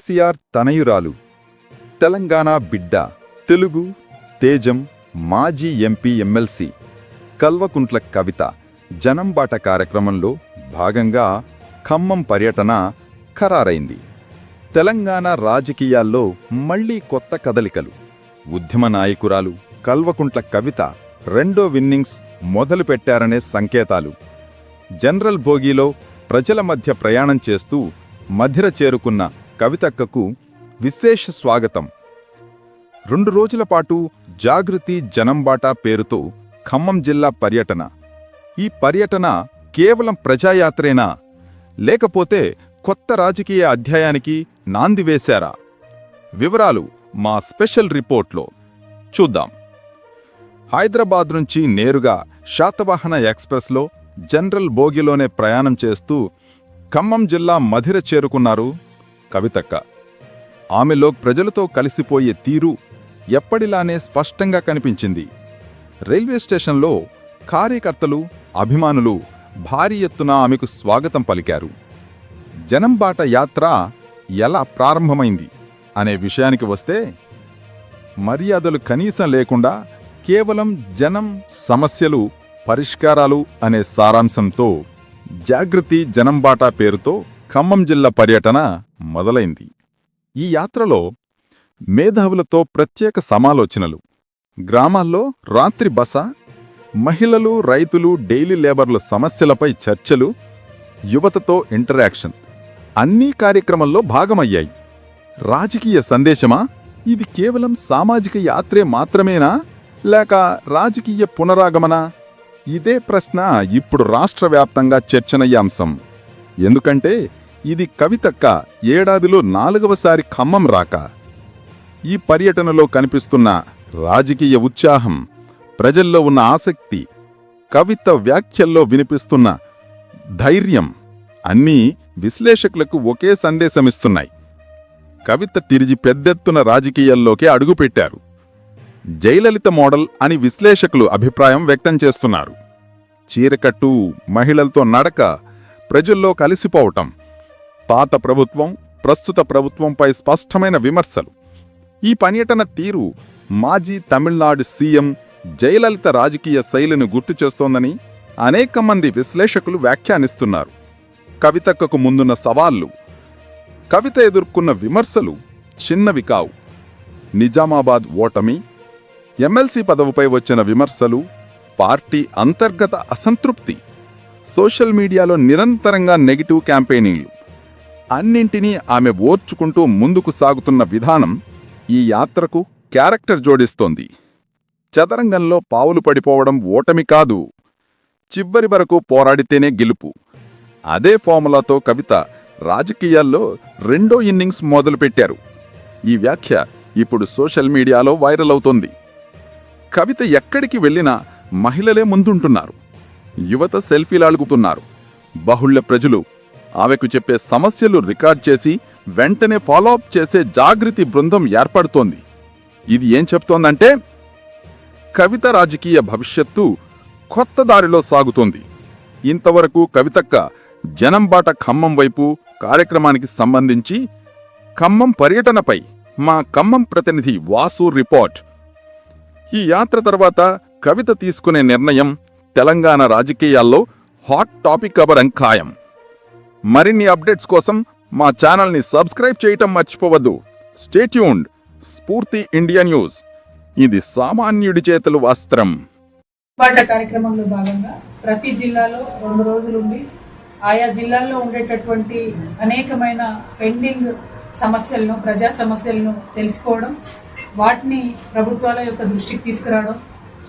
కేసీఆర్ తనయురాలు. తెలంగాణ బిడ్డ. తెలుగు తేజం మాజీ ఎంపీ ఎమ్మెల్సీ. కల్వకుంట్ల కవిత. జనంబాట కార్యక్రమంలో భాగంగా ఖమ్మం పర్యటన ఖరారైంది. తెలంగాణ రాజకీయాల్లో మళ్ళీ కొత్త కదలికలు. ఉద్యమ నాయకురాలు కల్వకుంట్ల కవిత రెండో విన్నింగ్స్ మొదలుపెట్టారనే సంకేతాలు. జనరల్ భోగిలో ప్రజల మధ్య ప్రయాణం చేస్తూ మధిర చేరుకున్న కవితక్కకు విశేష స్వాగతం. రెండు రోజుల పాటు జాగృతి జనంబాటా పేరుతో ఖమ్మం జిల్లా పర్యటన. ఈ పర్యటన కేవలం ప్రజాయాత్రేనా? లేకపోతే కొత్త రాజకీయ అధ్యాయానికి నాంది వేశారా? వివరాలు మా స్పెషల్ రిపోర్ట్లో చూద్దాం. హైదరాబాద్ నుంచి నేరుగా శాతవాహన ఎక్స్ప్రెస్లో జనరల్ బోగిలోనే ప్రయాణం చేస్తూ ఖమ్మం జిల్లా మధిర చేరుకున్నారు కవితక్క. ఆమెలో ప్రజలతో కలిసిపోయే తీరు ఎప్పటిలానే స్పష్టంగా కనిపించింది. రైల్వే స్టేషన్లో కార్యకర్తలు అభిమానులు భారీ ఎత్తున ఆమెకు స్వాగతం పలికారు. జనంబాట యాత్ర ఎలా ప్రారంభమైంది అనే విషయానికి వస్తే మర్యాదలు కనీసం లేకుండా కేవలం జనం సమస్యలు పరిష్కారాలు అనే సారాంశంతో జాగృతి జనంబాట పేరుతో ఖమ్మం జిల్లా పర్యటన మొదలైంది. ఈ యాత్రలో మేధావులతో ప్రత్యేక సమాలోచనలు. గ్రామాల్లో రాత్రి బస మహిళలు రైతులు డైలీ లేబర్ల సమస్యలపై చర్చలు యువతతో ఇంటరాక్షన్ అన్నీ కార్యక్రమంలో భాగమయ్యాయి. రాజకీయ సందేశమా? ఇది కేవలం సామాజిక యాత్రే మాత్రమేనా? లేక రాజకీయ పునరాగమనా? ఇదే ప్రశ్న ఇప్పుడు రాష్ట్ర వ్యాప్తంగా చర్చనయ్యాంశం ఎందుకంటే ఇది కవితక్క ఏడాదిలో నాలుగవసారి ఖమ్మం రాక. ఈ పర్యటనలో కనిపిస్తున్న రాజకీయ ఉత్సాహం ప్రజల్లో ఉన్న ఆసక్తి కవిత వ్యాఖ్యల్లో వినిపిస్తున్న ధైర్యం అన్నీ విశ్లేషకులకు ఒకే సందేశమిస్తున్నాయి. కవిత తిరిగి పెద్దెత్తున రాజకీయాల్లోకి అడుగుపెట్టారు. జయలలిత మోడల్ అని విశ్లేషకులు అభిప్రాయం వ్యక్తం చేస్తున్నారు. చీరకట్టు మహిళలతో నడక ప్రజల్లో కలిసిపోవటం పాత ప్రభుత్వం ప్రస్తుత ప్రభుత్వంపై స్పష్టమైన విమర్శలు. ఈ పర్యటన తీరు మాజీ తమిళనాడు సీఎం జయలలిత రాజకీయ శైలిని గుర్తు చేస్తోందని అనేక మంది విశ్లేషకులు వ్యాఖ్యానిస్తున్నారు. కవితక్కకు ముందున్న సవాళ్ళు కవిత ఎదుర్కొన్న విమర్శలు చిన్నవి కావు. నిజామాబాద్ ఓటమి ఎమ్మెల్సీ పదవిపై వచ్చిన విమర్శలు పార్టీ అంతర్గత అసంతృప్తి. సోషల్ మీడియాలో నిరంతరంగా నెగిటివ్ క్యాంపెయినింగ్లు. అన్నింటినీ ఆమె ఓర్చుకుంటూ ముందుకు సాగుతున్న విధానం ఈ యాత్రకు క్యారెక్టర్ జోడిస్తోంది. చదరంగంలో పావులు పడిపోవడం ఓటమి కాదు. చివరి వరకు పోరాడితేనే గెలుపు. అదే ఫార్ములాతో కవిత రాజకీయాల్లో రెండో ఇన్నింగ్స్ మొదలుపెట్టారు. ఈ వ్యాఖ్య ఇప్పుడు సోషల్ మీడియాలో వైరల్ అవుతోంది. కవిత ఎక్కడికి వెళ్ళినా మహిళలే ముందుంటున్నారు. యువత సెల్ఫీలాడుకుతున్నారు బహుళ్య ప్రజలు ఆమెకు చెప్పే సమస్యలు రికార్డ్ చేసి వెంటనే ఫాలోఅప్ చేసే జాగృతి బృందం ఏర్పడుతోంది. ఇది ఏం చెప్తోందంటే కవిత రాజకీయ భవిష్యత్తు కొత్త దారిలో సాగుతోంది. ఇంతవరకు కవితక్క జనంబాట ఖమ్మం వైపు కార్యక్రమానికి సంబంధించి ఖమ్మం పర్యటనపై మా ఖమ్మం ప్రతినిధి వాసు రిపోర్ట్. ఈ యాత్ర తర్వాత కవిత తీసుకునే నిర్ణయం తెలంగాణ రాజకీయాల్లో హాట్ టాపిక్ అవ్వడం ఖాయం. మరిన్ని అప్డేట్స్ కోసం మా ఛానల్ని సబ్స్క్రైబ్ చేయటం మర్చిపోవద్దు. స్టేట్యూన్డ్ స్ఫూర్తి ఇండియా న్యూస్. ఇది సామాన్యుడి చేతులు వస్త్రం. పాట కార్యక్రమంలో భాగంగా ప్రతి జిల్లాలో రెండు రోజులుండి ఆయా జిల్లాల్లో ఉండేటటువంటి అనేకమైన పెండింగ్ సమస్యలను ప్రజా సమస్యలను తెలుసుకోవడం వాటిని ప్రభుత్వాల యొక్క దృష్టికి తీసుకురావడం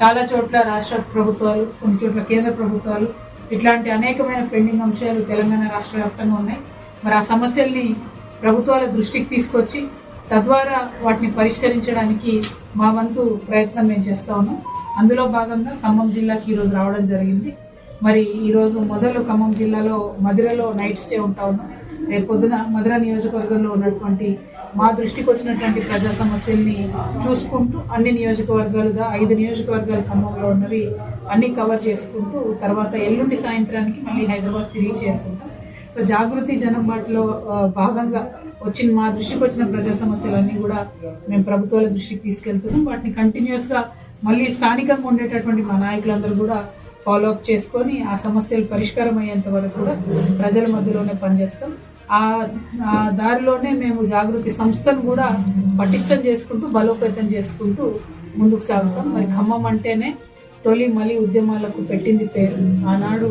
చాలా చోట్ల రాష్ట్ర ప్రభుత్వాలు కొన్ని చోట్ల కేంద్ర ప్రభుత్వాలు ఇట్లాంటి అనేకమైన పెండింగ్ అంశాలు తెలంగాణ రాష్ట్ర వ్యాప్తంగా ఉన్నాయి. మరి ఆ సమస్యల్ని ప్రభుత్వాల దృష్టికి తీసుకొచ్చి తద్వారా వాటిని పరిష్కరించడానికి మా వంతు ప్రయత్నం మేము చేస్తా ఉన్నాం. అందులో భాగంగా ఖమ్మం జిల్లాకి ఈరోజు రావడం జరిగింది. మరి ఈరోజు మొదలు ఖమ్మం జిల్లాలో మధురలో నైట్ స్టే ఉంటా ఉన్నాం. రేపు పొద్దున మధుర నియోజకవర్గంలో ఉన్నటువంటి మా దృష్టికి వచ్చినటువంటి ప్రజా సమస్యల్ని చూసుకుంటూ అన్ని నియోజకవర్గాలుగా ఐదు నియోజకవర్గాలు ఖమ్మంలో ఉన్నవి అన్ని కవర్ చేసుకుంటూ తర్వాత ఎల్లుండి సాయంత్రానికి మళ్ళీ హైదరాబాద్ తిరిగి చేరుకుంటాం. సో జాగృతి జనం వాటిలో భాగంగా వచ్చిన మా దృష్టికి వచ్చిన ప్రజా సమస్యలన్నీ కూడా మేము ప్రభుత్వాల దృష్టికి తీసుకెళ్తున్నాం. వాటిని కంటిన్యూస్గా మళ్ళీ స్థానికంగా ఉండేటటువంటి మా నాయకులందరూ కూడా ఫాలో అప్ చేసుకొని ఆ సమస్యలు పరిష్కారం అయ్యేంత వరకు కూడా ప్రజల మధ్యలోనే పనిచేస్తాం. ఆ దారిలోనే మేము జాగృతి సంస్థను కూడా పటిష్టం చేసుకుంటూ బలోపేతం చేసుకుంటూ ముందుకు సాగుతాం. మరి ఖమ్మం అంటేనే తొలి మలి ఉద్యమాలకు పెట్టింది పేరు. ఆనాడు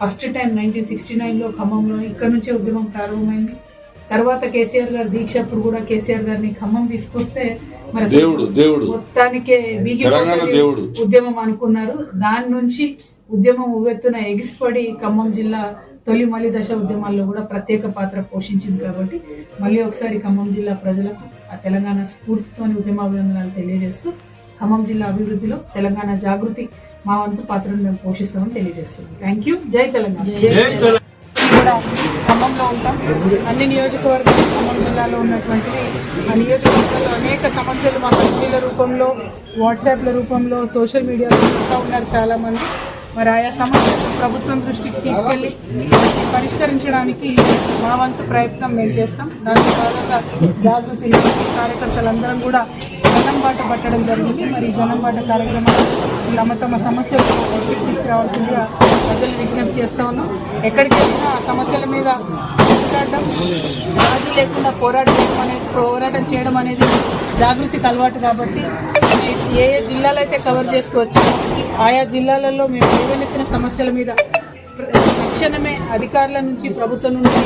ఫస్ట్ టైం నైన్టీన్ సిక్స్టీ నైన్లో ఖమ్మంలో ఇక్కడ నుంచే ఉద్యమం ప్రారంభమైంది. తర్వాత కేసీఆర్ గారు దీక్ష అప్పుడు కూడా కేసీఆర్ గారిని ఖమ్మం తీసుకొస్తే మరి అసలు దేవుడు దేవుడు. మొత్తానికే దేవుడు. ఉద్యమం అనుకున్నారు. దాని నుంచి ఉద్యమం ఉవ్వెత్తున ఎగిసిపడి ఖమ్మం జిల్లా తొలి మలి దశ ఉద్యమాల్లో కూడా ప్రత్యేక పాత్ర పోషించింది కాబట్టి మళ్ళీ ఒకసారి ఖమ్మం జిల్లా ప్రజలకు ఆ తెలంగాణ స్ఫూర్తితోని ఉద్యమాభివందనాలు తెలియజేస్తూ ఖమ్మం జిల్లా అభివృద్ధిలో తెలంగాణ జాగృతి మా వంతు పాత్రను మేము పోషిస్తామని తెలియజేస్తున్నాం. థ్యాంక్ యూ జై తెలంగాణ. కూడా ఖమ్మంలో ఉంటాం. అన్ని నియోజకవర్గాలు ఖమ్మం జిల్లాలో ఉన్నటువంటివి. ఆ నియోజకవర్గాల్లో అనేక సమస్యలు మా కమిటీల రూపంలో వాట్సాప్ల రూపంలో సోషల్ మీడియాలో చెప్తా ఉన్నారు చాలామంది. మరి ఆయా సమస్యలు ప్రభుత్వం దృష్టికి తీసుకెళ్ళి పరిష్కరించడానికి మా వంతు ప్రయత్నం మేము చేస్తాం. దాంట్లో భాగంగా జాగృతి కార్యకర్తలందరం కూడా జనం బాట పట్టడం జరిగింది. మరి జనం బాట కార్యక్రమాలు తమ తమ సమస్యలు దృష్టికి తీసుకురావాల్సిందిగా ప్రజలు విజ్ఞప్తి చేస్తా ఉన్నాం. ఎక్కడికి వెళ్ళినా ఆ సమస్యల మీద పోరాటం రాజీ లేకుండా పోరాటం చేయడం అనేది పోరాటం చేయడం అనేది జాగృతికి అలవాటు కాబట్టి ఏ- ఏ జిల్లాలు అయితే కవర్ చేస్తూ ఆయా జిల్లాలలో మేము లేవనెత్తిన సమస్యల మీద తక్షణమే అధికారుల నుంచి ప్రభుత్వం నుంచి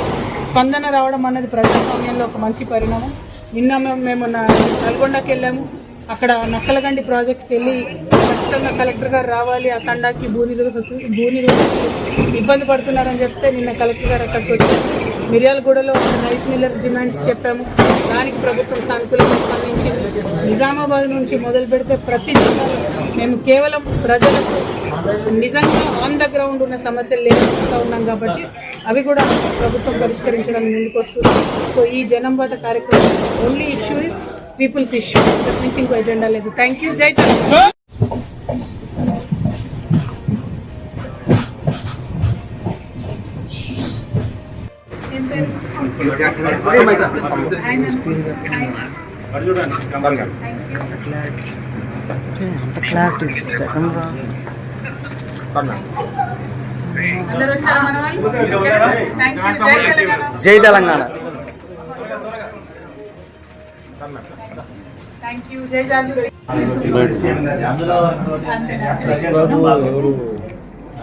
స్పందన రావడం అన్నది ప్రజాస్వామ్యంలో ఒక మంచి పరిణామం. నిన్న మేము మేము నల్గొండకి వెళ్ళాము అక్కడ నక్కలగండి ప్రాజెక్ట్కి వెళ్ళి ఖచ్చితంగా కలెక్టర్ గారు రావాలి ఆ తండాకి భూ నిరోధకులు భూ ఇబ్బంది పడుతున్నారని చెప్తే నిన్న కలెక్టర్ గారు అక్కడికి వచ్చారు. మిర్యాలగూడలో రైస్ మిల్లర్స్ డిమాండ్స్ చెప్పాము. దానికి ప్రభుత్వం సానుకూలంగా స్పందించింది. నిజామాబాద్ నుంచి మొదలు పెడితే ప్రతి జిల్లాలో మేము కేవలం ప్రజలకు నిజంగా ఆన్ ద గ్రౌండ్ ఉన్న సమస్యలు లేకుండా ఉన్నాం కాబట్టి అవి కూడా ప్రభుత్వం పరిష్కరించడానికి ముందుకు వస్తుంది సో ఈ జనం బాట కార్యక్రమం only issue is people's issue అంతకు మించి ఇంకో ఎజెండా లేదు. థ్యాంక్ యూ జై తెలంగాణ ఏం పేరు? ఆయన- ఆయన- Thank you. అంత క్లారిటీ సెకండ్. జై తెలంగాణ. థ్యాంక్ యూ జై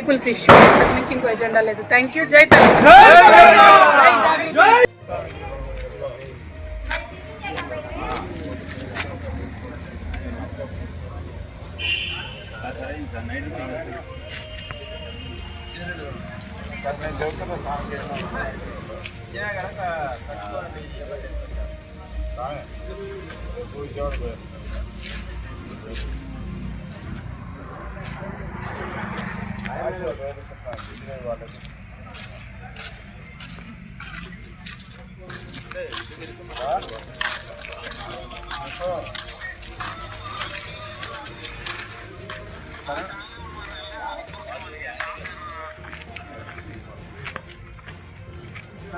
పీపుల్స్ ఇష్యూ మించి ఇంకో ఎజెండా లేదు థ్యాంక్ యూ జై సార్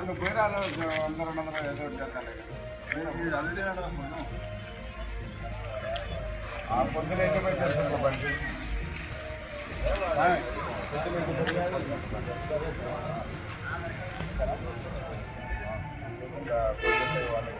నన్ను బేరాలు అందరూ అందరూ ఏదో ఆ పొద్దులేకపోతే బండి. పొద్దులే వాళ్ళు